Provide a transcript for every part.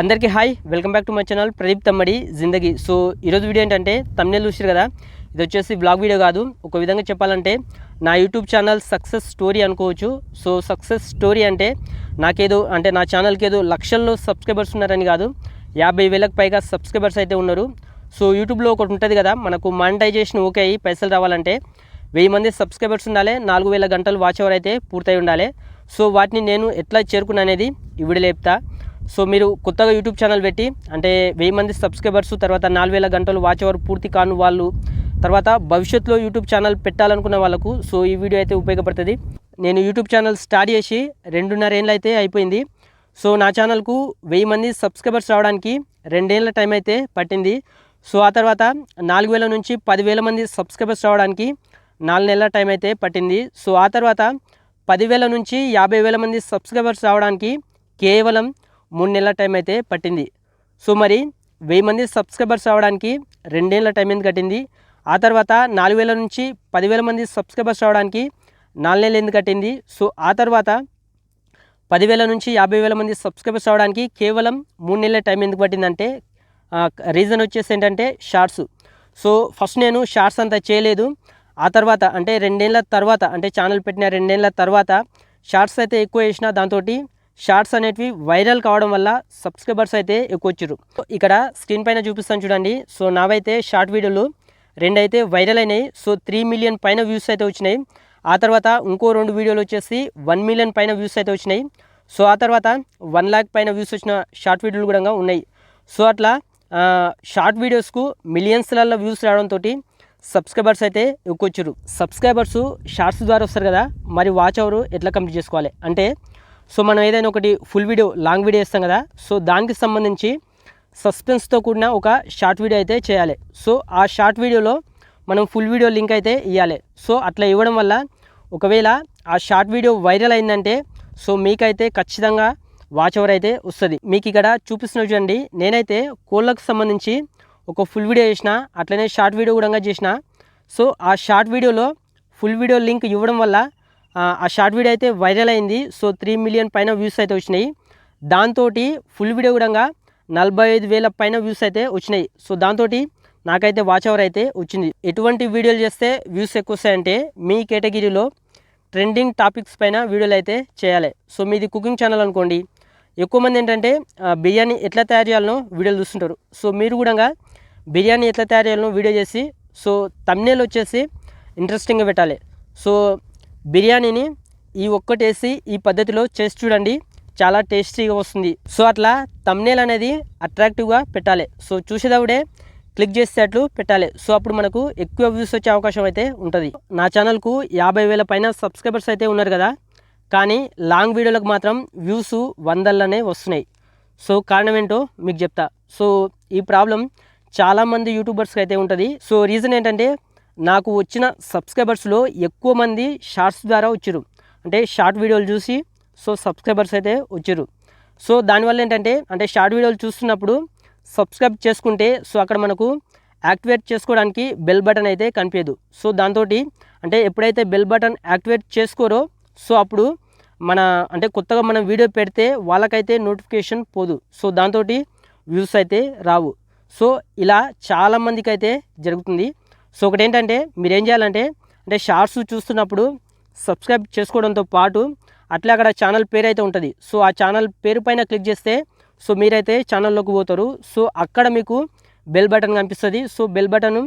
అందరికీ hi welcome back to my channel Pradeep Tammadi Zindagi. So ఈరోజు video ఏంటంటే తమిళ చూసారు కదా? ఇది వచ్చేసి బ్లాగ్ వీడియో కాదు. ఒక విధంగా చెప్పాలంటే నా యూట్యూబ్ ఛానల్ సక్సెస్ స్టోరీ అనుకోవచ్చు. సో సక్సెస్ స్టోరీ అంటే నాకేదో అంటే నా ఛానల్కి ఏదో లక్షల్లో సబ్స్క్రైబర్స్ ఉన్నారని కాదు. యాభై వేలకు పైగా సబ్స్క్రైబర్స్ అయితే ఉన్నారు. సో యూట్యూబ్లో ఒకటి ఉంటుంది కదా మనకు మానిటైజేషన్ ఓకే అయ్యి పైసలు రావాలంటే వెయ్యి మంది సబ్స్క్రైబర్స్ ఉండాలి నాలుగు వేల గంటలు వాచ్ అవర్ అయితే పూర్తయి ఉండాలి. సో వాటిని నేను ఎట్లా చేరుకున్నా అనేది ఈ వీడియోలో సో మీరు కొత్తగా యూట్యూబ్ ఛానల్ పెట్టి అంటే వెయ్యి మంది సబ్స్క్రైబర్స్ తర్వాత నాలుగు వేల గంటలు వాచ్ అవర్ పూర్తి కాను వాళ్ళు తర్వాత భవిష్యత్తులో యూట్యూబ్ ఛానల్ పెట్టాలనుకున్న వాళ్ళకు సో ఈ వీడియో అయితే ఉపయోగపడుతుంది. నేను యూట్యూబ్ ఛానల్ స్టార్ట్ చేసి రెండున్నర ఏళ్ళు అయితే అయిపోయింది. సో నా ఛానల్కు వెయ్యి మంది సబ్స్క్రైబర్స్ రావడానికి రెండేళ్ళ టైం అయితే పట్టింది. సో ఆ తర్వాత నాలుగు వేల నుంచి పదివేల మంది సబ్స్క్రైబర్స్ రావడానికి నాలుగు నెలల టైం అయితే పట్టింది. సో ఆ తర్వాత పదివేల నుంచి యాభై వేల మంది సబ్స్క్రైబర్స్ రావడానికి కేవలం మూడు నెలల టైం అయితే పట్టింది. సో మరి వెయ్యి మంది సబ్స్క్రైబర్స్ రావడానికి రెండేళ్ళ టైం ఎందుకు కట్టింది? ఆ తర్వాత నాలుగు వేల నుంచి పదివేల మంది సబ్స్క్రైబర్స్ రావడానికి నాలుగు నెలలు ఎందుకు కట్టింది? సో ఆ తర్వాత పదివేల నుంచి యాభై వేల మంది సబ్స్క్రైబర్స్ రావడానికి కేవలం మూడు నెలల టైం ఎందుకు పట్టిందంటే రీజన్ వచ్చేసి ఏంటంటే షార్ట్స్ సో ఫస్ట్ నేను షార్ట్స్ అంతా చేయలేదు. ఆ తర్వాత అంటే రెండేళ్ళ తర్వాత అంటే ఛానల్ పెట్టిన రెండేళ్ళ తర్వాత షార్ట్స్ అయితే ఎక్కువ వేసిన దాంతో షార్ట్స్ అనేటివి వైరల్ కావడం వల్ల సబ్స్క్రైబర్స్ అయితే ఎక్కువ వచ్చారు ఇక్కడ స్క్రీన్ పైన చూపిస్తాను చూడండి. సో నావైతే షార్ట్ వీడియోలు రెండు అయితే వైరల్ అయినాయి. సో త్రీ మిలియన్ పైన వ్యూస్ అయితే వచ్చినాయి. ఆ తర్వాత ఇంకో రెండు వీడియోలు వచ్చేసి వన్ మిలియన్ పైన వ్యూస్ అయితే వచ్చినాయి. సో ఆ తర్వాత వన్ ల్యాక్ పైన వ్యూస్ వచ్చిన షార్ట్ వీడియోలు కూడా ఉన్నాయి. సో అట్లా షార్ట్ వీడియోస్కు మిలియన్స్లలో వ్యూస్ రావడంతో సబ్స్క్రైబర్స్ అయితే ఎక్కువ వచ్చారు సబ్స్క్రైబర్స్ షార్ట్స్ ద్వారా వస్తారు కదా మరి వాచ్ అవరు ఎట్లా కంప్లీట్ చేసుకోవాలి? అంటే సో మనం ఏదైనా ఒకటి ఫుల్ వీడియో లాంగ్ వీడియో ఇస్తాం కదా. సో దానికి సంబంధించి సస్పెన్స్తో కూడిన ఒక షార్ట్ వీడియో అయితే చేయాలి. సో ఆ షార్ట్ వీడియోలో మనం ఫుల్ వీడియో లింక్ అయితే ఇవ్వాలి సో అట్లా ఇవ్వడం వల్ల ఒకవేళ ఆ షార్ట్ వీడియో వైరల్ అయిందంటే సో మీకైతే ఖచ్చితంగా వాచ్ అవర్ అయితే వస్తుంది. మీకు ఇక్కడ చూపిస్తున్న చూడండి. నేనైతే కోళ్ళకు సంబంధించి ఒక ఫుల్ వీడియో చేసిన అట్లనే షార్ట్ వీడియో కూడా చేసిన సో ఆ షార్ట్ వీడియోలో ఫుల్ వీడియో లింక్ ఇవ్వడం వల్ల ఆ, షార్ట్ వీడియో అయితే వైరల్ అయింది. సో త్రీ మిలియన్ పైన వ్యూస్ అయితే వచ్చినాయి. దాంతో ఫుల్ వీడియో కూడా నలభై ఐదు వేల పైన వ్యూస్ అయితే వచ్చినాయి. సో దాంతో నాకైతే వాచ్ అవర్ అయితే వచ్చింది. ఎటువంటి వీడియోలు చేస్తే వ్యూస్ ఎక్కువ వస్తాయంటే మీ కేటగిరీలో ట్రెండింగ్ టాపిక్స్ పైన వీడియోలు అయితే చేయాలి. సో మీది కుకింగ్ ఛానల్ అనుకోండి. ఎక్కువ మంది ఏంటంటే బిర్యానీ ఎట్లా తయారు చేయాలనో వీడియోలు చూస్తుంటారు. సో మీరు కూడా బిర్యానీ ఎట్లా తయారు చేయాలనో వీడియో చేసి సో తమ్నేల్ వచ్చేసి ఇంట్రెస్టింగ్గా పెట్టాలి. సో బిర్యానీని ఈ ఒక్కటేసి ఈ పద్ధతిలో చేసి చూడండి. చాలా టేస్టీగా వస్తుంది. సో అట్లా తమ్నేల్ అనేది అట్రాక్టివ్గా పెట్టాలి. సో చూసేటప్పుడే క్లిక్ చేసేటట్లు పెట్టాలి. సో అప్పుడు మనకు ఎక్కువ వ్యూస్ వచ్చే అవకాశం అయితే ఉంటుంది. నా ఛానల్కు యాభై వేల పైన సబ్స్క్రైబర్స్ అయితే ఉన్నారు కదా. కానీ లాంగ్ వీడియోలకు మాత్రం వ్యూస్ వందల్లోనే వస్తున్నాయి. సో కారణం ఏంటో మీకు చెప్తా. సో ఈ ప్రాబ్లం చాలామంది యూట్యూబర్స్కి అయితే ఉంటుంది. సో రీజన్ ఏంటంటే నాకు వచ్చిన సబ్స్క్రైబర్స్లో ఎక్కువ మంది షార్ట్స్ ద్వారా వచ్చారు. అంటే షార్ట్ వీడియోలు చూసి సో సబ్స్క్రైబర్స్ అయితే వచ్చారు. సో దానివల్ల ఏంటంటే అంటే షార్ట్ వీడియోలు చూస్తున్నప్పుడు సబ్స్క్రైబ్ చేసుకుంటే సో అక్కడ మనకు యాక్టివేట్ చేసుకోవడానికి బెల్ బటన్ అయితే కనిపించదు. సో దాంతో అంటే ఎప్పుడైతే బెల్ బటన్ యాక్టివేట్ చేసుకోరో సో అప్పుడు మన అంటే కొత్తగా మనం వీడియో పెడితే వాళ్ళకైతే నోటిఫికేషన్ పోదు. సో దాంతో వ్యూస్ అయితే రావు. సో ఇలా చాలామందికి అయితే జరుగుతుంది. సో ఒకటి ఏంటంటే మీరు ఏం చేయాలంటే అంటే షార్ట్స్ చూస్తున్నప్పుడు సబ్స్క్రైబ్ చేసుకోవడంతో పాటు అట్లా అక్కడ ఛానల్ పేరు అయితే ఉంటుంది. సో ఆ ఛానల్ పేరు పైన క్లిక్ చేస్తే సో మీరైతే ఛానల్లోకి పోతారు. సో అక్కడ మీకు బెల్ బటన్ కనిపిస్తుంది. సో బెల్ బటన్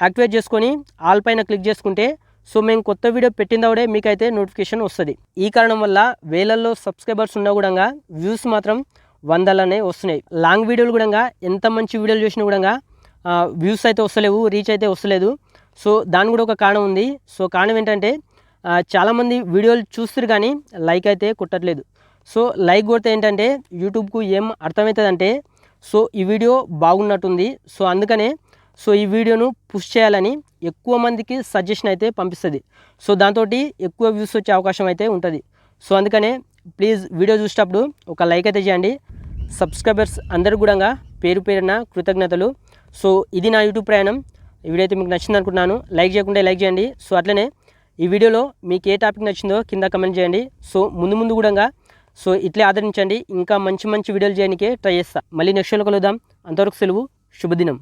యాక్టివేట్ చేసుకొని ఆల్ పైన క్లిక్ చేసుకుంటే సో మేము కొత్త వీడియో పెట్టినప్పుడే మీకైతే నోటిఫికేషన్ వస్తుంది. ఈ కారణం వల్ల వేలల్లో సబ్స్క్రైబర్స్ ఉన్నా కూడా వ్యూస్ మాత్రం వందలనే వస్తున్నాయి. లాంగ్ వీడియోలు కూడా ఎంత మంచి వీడియోలు చూసినా కూడా వ్యూస్ అయితే వస్తలేవు రీచ్ అయితే వస్తలేదు. సో దాని కూడా ఒక కారణం ఉంది. సో కారణం ఏంటంటే చాలామంది వీడియోలు చూస్తారు కానీ లైక్ అయితే కుట్టట్లేదు. సో లైక్ కొడితే ఏంటంటే యూట్యూబ్కు ఏం అర్థమవుతుందంటే సో ఈ వీడియో బాగున్నట్టుంది. సో అందుకనే సో ఈ వీడియోను పుష్ చేయాలని ఎక్కువ మందికి సజెషన్ అయితే పంపిస్తుంది. సో దాంతో ఎక్కువ వ్యూస్ వచ్చే అవకాశం అయితే ఉంటుంది. సో అందుకనే ప్లీజ్ వీడియో చూసేటప్పుడు ఒక లైక్ అయితే చేయండి. సబ్స్క్రైబర్స్ అందరు కూడా పేరు పేరున కృతజ్ఞతలు. సో ఇది నా యూట్యూబ్ ప్రయాణం. ఈ వీడియో అయితే మీకు నచ్చింది అనుకుంటున్నాను. లైక్ చేయకుండా లైక్ చేయండి. సో అట్లనే ఈ వీడియోలో మీకు ఏ టాపిక్ నచ్చిందో కింద కమెంట్ చేయండి. సో ముందు ముందు కూడా సో ఇట్లే ఆదరించండి. ఇంకా మంచి మంచి వీడియోలు చేయడానికే ట్రై చేస్తా. మళ్ళీ నెక్స్ట్ వీడియోలో కలుద్దాం. అంతవరకు సెలవు. శుభదినం.